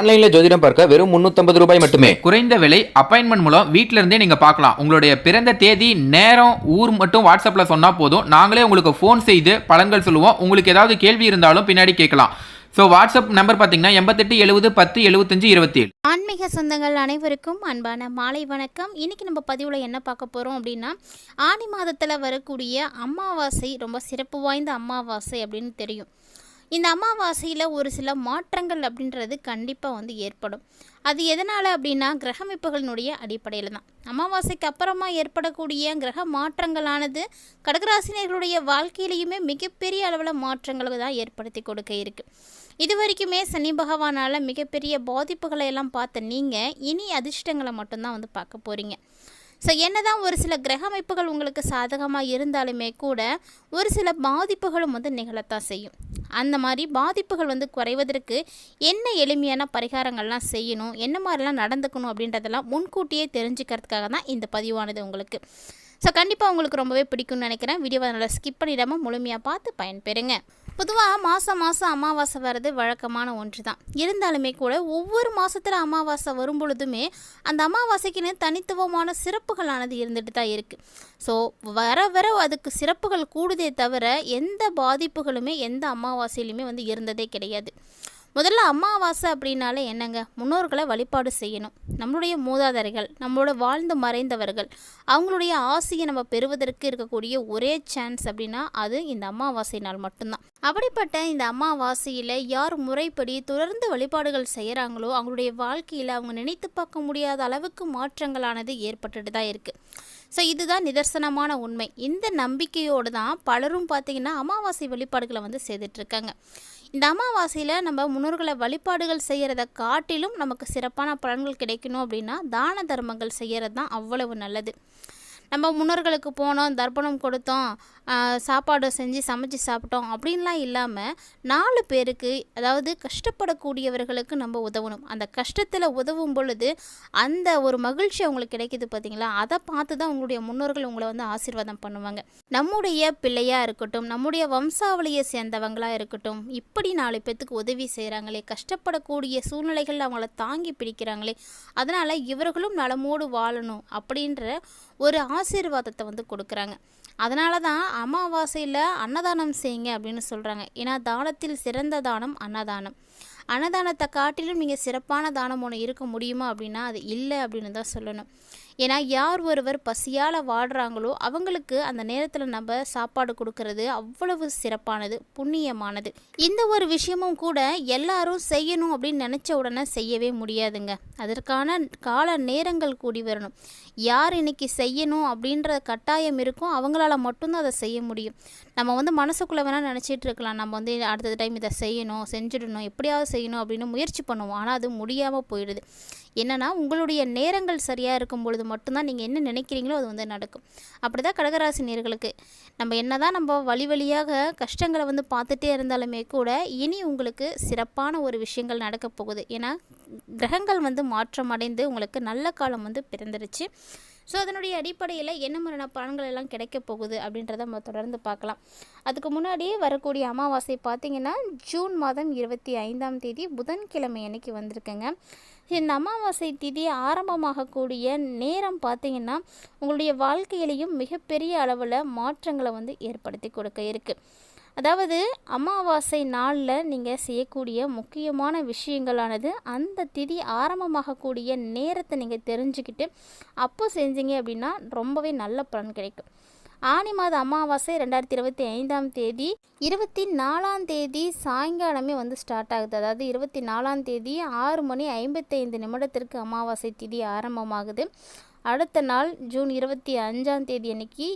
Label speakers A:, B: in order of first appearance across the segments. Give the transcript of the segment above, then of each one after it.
A: ஆன்லைன்ல ஜோதிடம் பார்க்க வெறும் 350 ரூபாய் மட்டுமே.
B: குறைந்த விலை அப்பாயின்மெண்ட் மூலம் வீட்ல இருந்தே நீங்க பார்க்கலாம். உங்களுடைய பிறந்த தேதி நேரம் ஊர் மட்டும் வாட்ஸ்அப்ல சொன்னா போதும். நாங்களே உங்களுக்கு ஃபோன் செய்து பலன்கள் சொல்லுவோம். உங்களுக்கு ஏதாவது கேள்வி இருந்தாலும் பின்னாடி கேட்கலாம். ஸோ வாட்ஸ்அப் நம்பர் பார்த்தீங்கன்னா எண்பத்தெட்டு எழுபது பத்து எழுபத்தஞ்சு இருபத்தி ஏழு
C: ஆன்மீக சொந்தங்கள் அனைவருக்கும் அன்பான மாலை வணக்கம். இன்னைக்கு நம்ம பதிவில் என்ன பார்க்க போகிறோம் அப்படின்னா ஆனி மாதத்தில் வரக்கூடிய அமாவாசை ரொம்ப சிறப்பு வாய்ந்த அமாவாசை அப்படின்னு தெரியும். இந்த அமாவாசையில் ஒரு சில மாற்றங்கள் அப்படின்றது கண்டிப்பாக வந்து ஏற்படும். அது எதனால் அப்படின்னா கிரகமைப்புகளினுடைய அடிப்படையில் தான். அமாவாசைக்கு அப்புறமா ஏற்படக்கூடிய கிரக மாற்றங்களானது கடகராசினியர்களுடைய வாழ்க்கையிலையுமே மிகப்பெரிய அளவில் மாற்றங்களை தான் ஏற்படுத்தி கொடுக்க இருக்குது இது வரைக்குமே சனி பகவானால் மிகப்பெரிய பாதிப்புகளை எல்லாம் பார்த்த நீங்கள் இனி அதிர்ஷ்டங்களை மட்டும்தான் வந்து பார்க்க போகிறீங்க ஸோ என்னதான் ஒரு சில கிரக அமைப்புகள் உங்களுக்கு சாதகமாக இருந்தாலுமே கூட ஒரு சில பாதிப்புகளும் வந்து நிகழத்தான் செய்யும். அந்த மாதிரி பாதிப்புகள் வந்து குறைவதற்கு என்ன எளிமையான பரிகாரங்கள்லாம் செய்யணும் என்ன மாதிரிலாம் நடந்துக்கணும் அப்படின்றதெல்லாம் முன்கூட்டியே தெரிஞ்சுக்கிறதுக்காக தான் இந்த பதிவானது உங்களுக்கு. ஸோ கண்டிப்பாக உங்களுக்கு ரொம்பவே பிடிக்கும்னு நினைக்கிறேன். வீடியோவை நல்லா ஸ்கிப் பண்ணிடாமல் முழுமையாக பார்த்து பயன்பெறுங்க. பொதுவாக மாதம் மாதம் அமாவாசை வர்றது வழக்கமான ஒன்று தான் இருந்தாலுமே கூட ஒவ்வொரு மாதத்தில் அமாவாசை வரும் பொழுதுமே அந்த அமாவாசைக்குன்னு தனித்துவமான சிறப்புகளானது இருந்துட்டு தான் இருக்குது ஸோ வர வர அதுக்கு சிறப்புகள் கூடுதே தவிர எந்த பாதிப்புகளுமே எந்த அமாவாசையிலுமே வந்து இருந்ததே கிடையாது. முதல்ல அமாவாசை அப்படின்னாலே என்னங்க? முன்னோர்களை வழிபாடு செய்யணும். நம்மளுடைய மூதாதையர்கள் நம்மளோட வாழ்ந்து மறைந்தவர்கள் அவங்களுடைய ஆசையை நம்ம பெறுவதற்கு இருக்கக்கூடிய ஒரே சான்ஸ் அப்படின்னா அது இந்த அமாவாசை நாள் மட்டும்தான். அப்படிப்பட்ட இந்த அமாவாசையில் யார் முறைப்படி தொடர்ந்து வழிபாடுகள் செய்கிறாங்களோ அவங்களுடைய வாழ்க்கையில் அவங்க நினைத்து பார்க்க முடியாத அளவுக்கு மாற்றங்களானது ஏற்பட்டுட்டு தான் இருக்குது ஸோ இதுதான் நிதர்சனமான உண்மை. இந்த நம்பிக்கையோடு தான் பலரும் பார்த்திங்கன்னா அமாவாசை வழிபாடுகளை வந்து செய்துட்ருக்காங்க இந்த அமாவாசையில் நம்ம முன்னோர்களை வழிபாடுகள் செய்கிறத காட்டிலும் நமக்கு சிறப்பான பலன்கள் கிடைக்கணும் அப்படின்னா தான தர்மங்கள் செய்கிறது தான் அவ்வளவு நல்லது. நம்ம முன்னோர்களுக்கு போனோம் தர்ப்பணம் கொடுத்தோம் சாப்பாடு செஞ்சு சமைச்சு சாப்பிட்டோம் அப்படின்லாம் இல்லாமல் நாலு பேருக்கு அதாவது கஷ்டப்படக்கூடியவர்களுக்கு நம்ம உதவணும். அந்த கஷ்டத்தில் உதவும் பொழுது அந்த ஒரு மகிழ்ச்சி அவங்களுக்கு கிடைக்குது பார்த்தீங்களா அதை பார்த்து தான் உங்களுடைய முன்னோர்கள் உங்களை வந்து ஆசீர்வாதம் பண்ணுவாங்க. நம்முடைய பிள்ளையாக இருக்கட்டும் நம்முடைய வம்சாவளியை சேர்ந்தவங்களாக இருக்கட்டும் இப்படி நாலு பேர்த்துக்கு உதவி செய்கிறாங்களே கஷ்டப்படக்கூடிய சூழ்நிலைகள் அவங்கள தாங்கி பிடிக்கிறாங்களே அதனால் இவர்களும் நலமோடு வாழணும் அப்படின்ற ஒரு ஆசீர்வாதத்தை வந்து கொடுக்குறாங்க. அதனால தான் அமாவாசையில் அன்னதானம் செய்யுங்க அப்படின்னு சொல்கிறாங்க ஏன்னா தானத்தில் சிறந்த தானம் அன்னதானம். அன்னதானத்தை காட்டிலும் நீங்கள் சிறப்பான தானம் ஒன்று இருக்க முடியுமா அப்படின்னா அது இல்லை அப்படின்னு தான் சொல்லணும். ஏன்னா யார் ஒருவர் பசியால் வாடுறாங்களோ அவங்களுக்கு அந்த நேரத்தில் நம்ம சாப்பாடு கொடுக்கறது அவ்வளவு சிறப்பானது புண்ணியமானது. இந்த ஒரு விஷயமும் கூட எல்லாரும் செய்யணும் அப்படின்னு நினச்ச உடனே செய்யவே முடியாதுங்க. அதற்கான கால நேரங்கள் கூடி வரணும். யார் இன்னைக்கு செய்யணும் அப்படின்ற கட்டாயம் இருக்கும். அவங்களால மட்டும்தான் அதை செய்ய முடியும். நம்ம வந்து மனசுக்குள்ளே வேணால் நினச்சிட்டு இருக்கலாம். நம்ம வந்து அடுத்த டைம் இதை செய்யணும் செஞ்சிடணும் எப்படியாவது செய்யணும் அப்படின்னு முயற்சி பண்ணுவோம். ஆனால் அது முடியாமல் போயிடுது. என்னன்னா உங்களுடைய நேரங்கள் சரியாக இருக்கும் பொழுது மட்டும்தான் நீங்கள் என்ன நினைக்கிறீங்களோ அது வந்து நடக்கும். அப்படி தான் கடகராசி நேர்களுக்கு. நம்ம என்னதான் நம்ம வழி வழியாக கஷ்டங்களை வந்து பார்த்துட்டே இருந்தாலுமே கூட இனி உங்களுக்கு சிறப்பான ஒரு விஷயங்கள் நடக்க போகுது. ஏன்னா கிரகங்கள் வந்து மாற்றம் அடைந்து உங்களுக்கு நல்ல காலம் வந்து பிறந்துருச்சு. ஸோ அதனுடைய அடிப்படையில் என்ன மாதிரியான பலன்கள் எல்லாம் கிடைக்க போகுது அப்படின்றத நம்ம தொடர்ந்து பார்க்கலாம். அதுக்கு முன்னாடி வரக்கூடிய அமாவாசை பார்த்திங்கன்னா ஜூன் மாதம் இருபத்தி ஐந்தாம் தேதி புதன்கிழமை அன்னைக்கு வந்திருக்குங்க. இந்த அமாவாசை திதி ஆரம்பமாகக்கூடிய நேரம் பார்த்தீங்கன்னா உங்களுடைய வாழ்க்கையிலையும் மிகப்பெரிய அளவில் மாற்றங்களை வந்து ஏற்படுத்தி கொடுக்க இருக்குது அதாவது அமாவாசை நாளில் நீங்கள் செய்யக்கூடிய முக்கியமான விஷயங்களானது அந்த திதி ஆரம்பமாகக்கூடிய நேரத்தை நீங்கள் தெரிஞ்சுக்கிட்டு அப்போ செஞ்சீங்க அப்படின்னா ரொம்பவே நல்ல பலன் கிடைக்கும். ஆனி மாத அமாவாசை ரெண்டாயிரத்தி இருபத்தி ஐந்தாம் தேதி இருபத்தி நாலாம் தேதி சாயங்காலமே வந்து ஸ்டார்ட் ஆகுது. அதாவது இருபத்தி நாலாம் தேதி ஆறு மணி ஐம்பத்தைந்து நிமிடத்திற்கு அமாவாசை திதி ஆரம்பமாகுது. அடுத்த நாள் ஜூன் இருபத்தி அஞ்சாம் தேதி அன்னைக்கு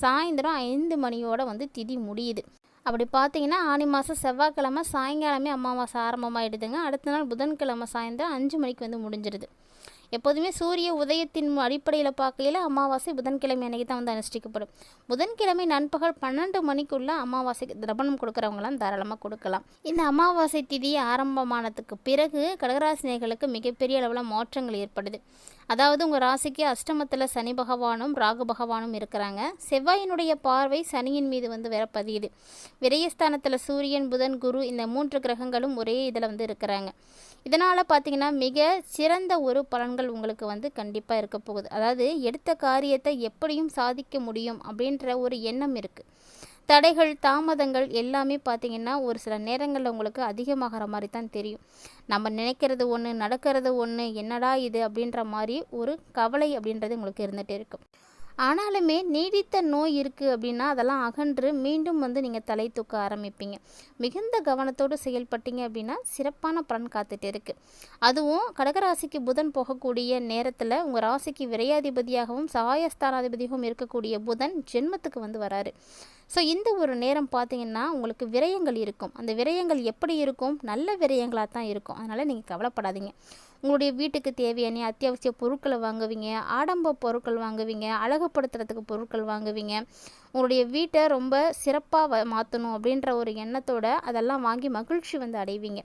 C: சாயந்தரம் ஐந்து மணியோட வந்து திதி முடியுது. அப்படி பார்த்தீங்கன்னா ஆனி மாதம் செவ்வாய்க்கிழமை சாயங்காலமே அமாவாசை ஆரம்பமாகிடுதுங்க அடுத்த நாள் புதன்கிழமை சாயந்தரம் அஞ்சு மணிக்கு வந்து முடிஞ்சிருது. எப்போதுமே சூரிய உதயத்தின் அடிப்படையில் பார்க்கையில் அமாவாசை புதன்கிழமை அன்றைக்கி தான் வந்து அனுஷ்டிக்கப்படும். புதன்கிழமை நண்பகல் பன்னெண்டு மணிக்குள்ளே அமாவாசைக்கு திரபணம் கொடுக்குறவங்களாம் தாராளமாக கொடுக்கலாம். இந்த அமாவாசை திதி ஆரம்பமானதுக்கு பிறகு கடகராசினியர்களுக்கு மிகப்பெரிய அளவில் மாற்றங்கள் ஏற்படுது. அதாவது உங்கள் ராசிக்கு அஷ்டமத்தில் சனி பகவானும் ராகு பகவானும் இருக்கிறாங்க. செவ்வாயினுடைய பார்வை சனியின் மீது வந்து வேற பதியுது. விரயஸ்தானத்தில் சூரியன் புதன் குரு இந்த மூன்று கிரகங்களும் ஒரே இதில் வந்து இருக்கிறாங்க. இதனால் பார்த்தீங்கன்னா மிக சிறந்த ஒரு பலன்கள் உங்களுக்கு வந்து கண்டிப்பாக இருக்க போகுது. அதாவது எடுத்த காரியத்தை எப்படியும் சாதிக்க முடியும் அப்படின்ற ஒரு எண்ணம் இருக்குது தடைகள் தாமதங்கள் எல்லாமே பார்த்திங்கன்னா ஒரு சில நேரங்களில் உங்களுக்கு அதிகமாகிற மாதிரி தான் தெரியும். நம்ம நினைக்கிறது ஒன்று நடக்கிறது ஒன்று என்னடா இது அப்படின்ற மாதிரி ஒரு கவலை அப்படின்றது உங்களுக்கு இருந்துகிட்டே இருக்கும். ஆனாலுமே நீடித்த நோய் இருக்குது அப்படின்னா அதெல்லாம் அகன்று மீண்டும் வந்து நீங்கள் தலை தூக்க ஆரம்பிப்பீங்க. மிகுந்த கவனத்தோடு செயல்பட்டீங்க அப்படின்னா சிறப்பான பலன் காத்துட்டு இருக்குது அதுவும் கடகராசிக்கு புதன் போகக்கூடிய நேரத்தில் உங்கள் ராசிக்கு விரையாதிபதியாகவும் சகாயஸ்தானாதிபதியாகவும் இருக்கக்கூடிய புதன் ஜென்மத்துக்கு வந்து வராரு. ஸோ இந்த ஒரு நேரம் பார்த்தீங்கன்னா உங்களுக்கு விரயங்கள் இருக்கும். அந்த விரயங்கள் எப்படி இருக்கும்? நல்ல விரயங்களாக தான் இருக்கும். அதனால் நீங்கள் கவலைப்படாதீங்க. உங்களுடைய வீட்டுக்கு தேவையான அத்தியாவசிய பொருட்களை வாங்குவீங்க ஆடம்ப பொருட்கள் வாங்குவீங்க அழகுப்படுத்துறதுக்கு பொருட்கள் வாங்குவீங்க. உங்களுடைய வீட்டை ரொம்ப சிறப்பாக மாற்றணும் அப்படின்ற ஒரு எண்ணத்தோட அதெல்லாம் வாங்கி மகிழ்ச்சி வந்து அடைவீங்க.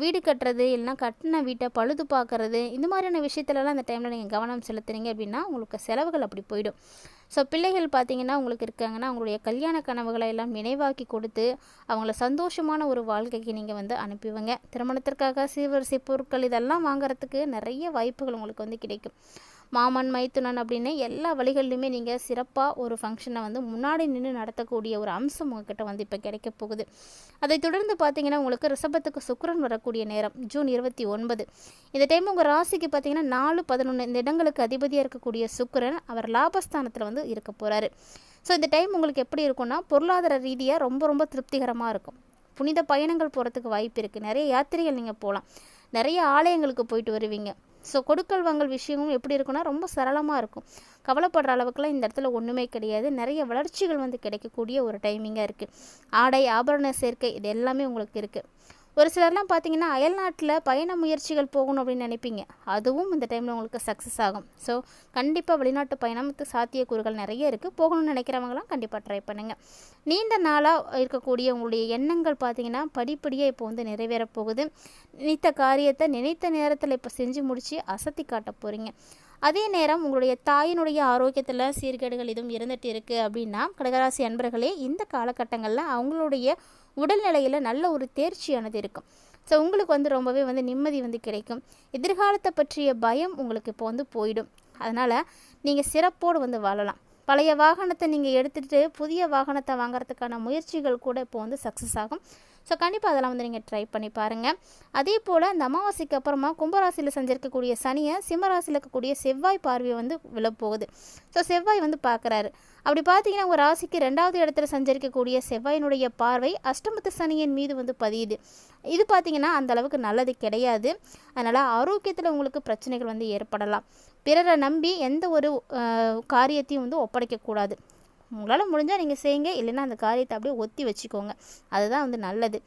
C: வீடு கட்டுறது இல்லைனா கட்டின வீட்டை பழுது பார்க்குறது இந்த மாதிரியான விஷயத்துலலாம் அந்த டைமில் நீங்கள் கவனம் செலுத்துறீங்க அப்படின்னா உங்களுக்கு செலவுகள் அப்படி போயிடும். ஸோ பிள்ளைகள் பார்த்திங்கன்னா உங்களுக்கு இருக்காங்கன்னா அவங்களுடைய கல்யாண கனவுகளை எல்லாம் நினைவாக்கி கொடுத்து அவங்கள சந்தோஷமான ஒரு வாழ்க்கைக்கு நீங்கள் வந்து அனுப்பிவிங்க. திருமணத்திற்காக சீர்வரிசை பொருட்கள் இதெல்லாம் வாங்குறதுக்கு நிறைய வாய்ப்புகள் உங்களுக்கு வந்து கிடைக்கும். மாமன் மைத்துனன் அப்படின்னு எல்லா வழிகள்லையுமே நீங்கள் சிறப்பாக ஒரு ஃபங்க்ஷனை வந்து முன்னாடி நின்று நடத்தக்கூடிய ஒரு அம்சம் உங்ககிட்ட வந்து இப்போ கிடைக்க போகுது. அதை தொடர்ந்து பார்த்தீங்கன்னா உங்களுக்கு ரிஷபத்துக்கு சுக்கரன் வரக்கூடிய நேரம் ஜூன் இருபத்தி ஒன்பது. இந்த டைம் உங்கள் ராசிக்கு பார்த்தீங்கன்னா நாலு பதினொன்று இந்த இடங்களுக்கு அதிபதியாக இருக்கக்கூடிய சுக்கரன் அவர் லாபஸ்தானத்தில் வந்து இருக்க போகிறாரு ஸோ இந்த டைம் உங்களுக்கு எப்படி இருக்கும்னா பொருளாதார ரீதியாக ரொம்ப ரொம்ப திருப்திகரமாக இருக்கும். புனித பயணங்கள் போகிறதுக்கு வாய்ப்பு இருக்குது நிறைய யாத்திரைகள் நீங்கள் போகலாம். நிறைய ஆலயங்களுக்கு போயிட்டு வருவீங்க. ஸோ கொடுக்கல் வாங்கல் விஷயமும் எப்படி இருக்குன்னா ரொம்ப சரளமாக இருக்கும். கவலைப்படுற அளவுக்குலாம் இந்த இடத்துல ஒன்றுமே கிடையாது. நிறைய வளர்ச்சிகள் வந்து கிடைக்கக்கூடிய ஒரு டைமிங்காக இருக்குது ஆடை ஆபரண சேர்க்கை இது எல்லாமே உங்களுக்கு இருக்குது ஒரு சிலர்லாம் பார்த்தீங்கன்னா அயல்நாட்டில் பயண முயற்சிகள் போகணும் அப்படின்னு நினைப்பீங்க. அதுவும் இந்த டைமில் உங்களுக்கு சக்ஸஸ் ஆகும். ஸோ கண்டிப்பாக வெளிநாட்டு பயணத்துக்கு சாத்தியக்கூறுகள் நிறைய இருக்குது போகணும்னு நினைக்கிறவங்களாம் கண்டிப்பாக ட்ரை பண்ணுங்கள் நீண்ட நாளாக இருக்கக்கூடிய உங்களுடைய எண்ணங்கள் பார்த்தீங்கன்னா படிப்படியாக இப்போ வந்து நிறைவேறப் போகுது. நினைத்த காரியத்தை நினைத்த நேரத்தில் இப்போ செஞ்சு முடித்து அசத்தி காட்ட போகிறீங்க அதே நேரம் உங்களுடைய தாயினுடைய ஆரோக்கியத்தில் சீர்கேடுகள் எதுவும் இருந்துகிட்டு இருக்குது அப்படின்னா கடகராசி அன்பர்களே இந்த காலகட்டங்களில் அவங்களுடைய உடல்நிலையில் நல்ல ஒரு தேர்ச்சியானது இருக்கும். ஸோ உங்களுக்கு வந்து ரொம்பவே வந்து நிம்மதி வந்து கிடைக்கும். எதிர்காலத்தை பற்றிய பயம் உங்களுக்கு இப்போ வந்து போயிடும். அதனால் நீங்கள் சிறப்போடு வந்து வாழலாம். பழைய வாகனத்தை நீங்கள் எடுத்துகிட்டு புதிய வாகனத்தை வாங்குறதுக்கான முயற்சிகள் கூட இப்போ வந்து சக்ஸஸ் ஆகும். ஸோ கண்டிப்பாக அதெல்லாம் வந்து நீங்கள் ட்ரை பண்ணி பாருங்கள் அதே போல் அந்த அமாவாசைக்கு அப்புறமா கும்பராசியில் செஞ்சிருக்கக்கூடிய சனியை சிம்மராசியில் இருக்கக்கூடிய செவ்வாய் பார்வையை வந்து விழப்போகுது ஸோ செவ்வாய் வந்து பார்க்குறாரு அப்படி பார்த்தீங்கன்னா உங்கள் ராசிக்கு ரெண்டாவது இடத்துல சஞ்சரிக்கக்கூடிய செவ்வாயினுடைய பார்வை அஷ்டமத்து சனியின் மீது வந்து பதியுது. இது பார்த்தீங்கன்னா அந்த அளவுக்கு நல்லது கிடையாது. அதனால் ஆரோக்கியத்தில் உங்களுக்கு பிரச்சனைகள் வந்து ஏற்படலாம். பிறரை நம்பி எந்த ஒரு காரியத்தையும் வந்து ஒப்படைக்கக்கூடாது உங்களால் முடிஞ்சால் நீங்கள் செய்யுங்க. இல்லைன்னா அந்த காரியத்தை அப்படியே ஒத்தி வச்சுக்கோங்க. அதுதான் வந்து நல்லது.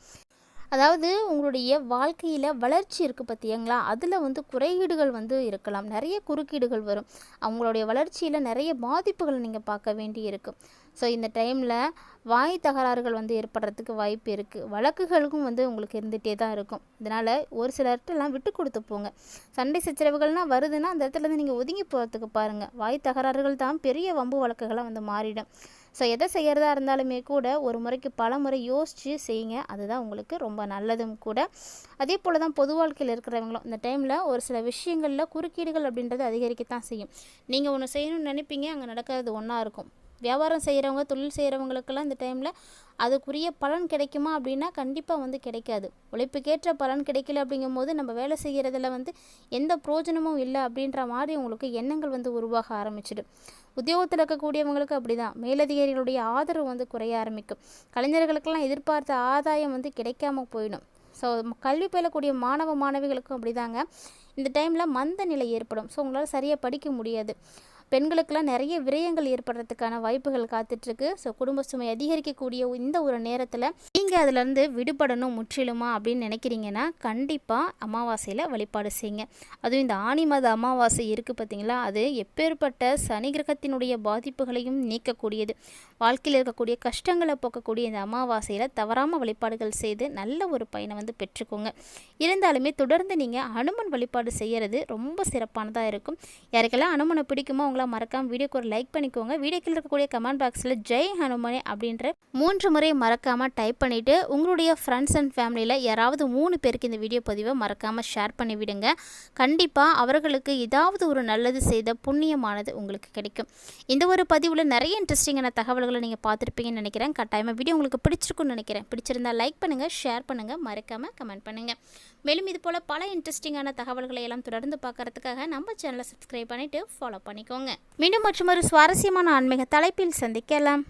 C: அதாவது உங்களுடைய வாழ்க்கையில் வளர்ச்சி இருக்குது பார்த்தீங்களா அதில் வந்து குறையீடுகள் வந்து இருக்கலாம். நிறைய குறுக்கீடுகள் வரும். அவங்களுடைய வளர்ச்சியில் நிறைய பாதிப்புகளை நீங்கள் பார்க்க வேண்டி இருக்கும் ஸோ இந்த டைமில் வாய் தகராறுகள் வந்து ஏற்படுறதுக்கு வாய்ப்பு இருக்குது வழக்குகளுக்கும் வந்து உங்களுக்கு இருந்துகிட்டே தான் இருக்கும். இதனால் ஒரு சிலர்கிட்டலாம் விட்டு கொடுத்து போங்க. சண்டை சச்சரவுகள்லாம் வருதுன்னா அந்த இடத்துலேருந்து நீங்கள் ஒதுங்கி போகிறதுக்கு பாருங்கள் வாய் தகராறுகள் தான் பெரிய வம்பு வழக்குகளாக வந்து மாறிடும். ஸோ எதை செய்கிறதா இருந்தாலுமே கூட ஒரு முறைக்கு பல முறை யோசித்து செய்யுங்க. அதுதான் உங்களுக்கு ரொம்ப நல்லதும் கூட. அதே போல் தான் பொது வாழ்க்கையில் இருக்கிறவங்களும் இந்த டைமில் ஒரு சில விஷயங்களில் குறுக்கீடுகள் அப்படின்றது அதிகரிக்கத்தான் செய்யும். நீங்கள் ஒன்று செய்யணும்னு நினைப்பீங்க அங்கே நடக்கிறது ஒன்றா இருக்கும். வியாபாரம் செய்கிறவங்க தொழில் செய்கிறவங்களுக்கெல்லாம் இந்த டைமில் அதுக்குரிய பலன் கிடைக்குமா அப்படின்னா கண்டிப்பாக வந்து கிடைக்காது. உழைப்புக்கேற்ற பலன் கிடைக்கல அப்படிங்கும்போது நம்ம வேலை செய்கிறதுல வந்து எந்த பிரயோஜனமும் இல்லை அப்படின்ற மாதிரி உங்களுக்கு எண்ணங்கள் வந்து உருவாக ஆரம்பிச்சிடும். உத்தியோகத்தில் இருக்கக்கூடியவங்களுக்கு அப்படி தான் மேலதிகாரிகளுடைய ஆதரவு வந்து குறைய ஆரம்பிக்கும். கலைஞர்களுக்கெல்லாம் எதிர்பார்த்த ஆதாயம் வந்து கிடைக்காம போயிடும். ஸோ கல்வி பயிலக்கூடிய மாணவ மாணவிகளுக்கும் அப்படிதாங்க. இந்த டைமில் மந்த நிலை ஏற்படும். ஸோ உங்களால் சரியாக படிக்க முடியாது. பெண்களுக்கெல்லாம் நிறைய விரயங்கள் ஏற்படுறதுக்கான வாய்ப்புகள் காத்துட்ருக்கு ஸோ குடும்ப சுமை அதிகரிக்கக்கூடிய இந்த ஒரு நேரத்தில் நீங்கள் அதிலேருந்து விடுபடணும் முற்றிலுமா அப்படின்னு நினைக்கிறீங்கன்னா கண்டிப்பாக அமாவாசையில் வழிபாடு செய்யுங்க. அதுவும் இந்த ஆணி மத அமாவாசை இருக்குது பார்த்தீங்களா அது எப்பேற்பட்ட சனி கிரகத்தினுடைய பாதிப்புகளையும் நீக்கக்கூடியது. வாழ்க்கையில் இருக்கக்கூடிய கஷ்டங்களை போக்கக்கூடிய இந்த அமாவாசையில் தவறாமல் வழிபாடுகள் செய்து நல்ல ஒரு பயனை வந்து பெற்றுக்கோங்க. இருந்தாலுமே தொடர்ந்து நீங்கள் அனுமன் வழிபாடு செய்கிறது ரொம்ப சிறப்பானதாக இருக்கும். யாருக்கெல்லாம் அனுமனை பிடிக்குமோ அவங்கள மறக்காமல் வீடியோக்கு ஒரு லைக் பண்ணிக்கோங்க. வீடியோக்கில் இருக்கக்கூடிய கமெண்ட் பாக்ஸில் ஜெய் ஹனுமனே அப்படின்ற மூன்று முறை மறக்காமல் டைப் பண்ணி பண்ணிவிட்டு உங்களுடைய ஃப்ரெண்ட்ஸ் அண்ட் ஃபேமிலியில் யாராவது மூணு பேருக்கு இந்த வீடியோ பதிவை மறக்காமல் ஷேர் பண்ணி விடுங்க. கண்டிப்பாக அவர்களுக்கு ஏதாவது ஒரு நல்லது செய்த புண்ணியமானது உங்களுக்கு கிடைக்கும். இந்த ஒரு பதிவில் நிறைய இன்ட்ரெஸ்டிங்கான தகவல்களை நீங்கள் பார்த்துருப்பீங்கன்னு நினைக்கிறேன். கட்டாயமாக வீடியோ உங்களுக்கு பிடிச்சிருக்குன்னு நினைக்கிறேன். பிடிச்சிருந்தா லைக் பண்ணுங்கள் ஷேர் பண்ணுங்கள் மறக்காமல் கமெண்ட் பண்ணுங்கள் மேலும் இது போல் பல இன்ட்ரெஸ்டிங்கான தகவல்களை எல்லாம் தொடர்ந்து பார்க்கறதுக்காக நம்ம சேனலை சப்ஸ்கிரைப் பண்ணிவிட்டு ஃபாலோ பண்ணிக்கோங்க. மீண்டும் மற்றும் ஒரு சுவாரஸ்யமான ஆன்மீக தலைப்பில் சந்திக்கலாம்.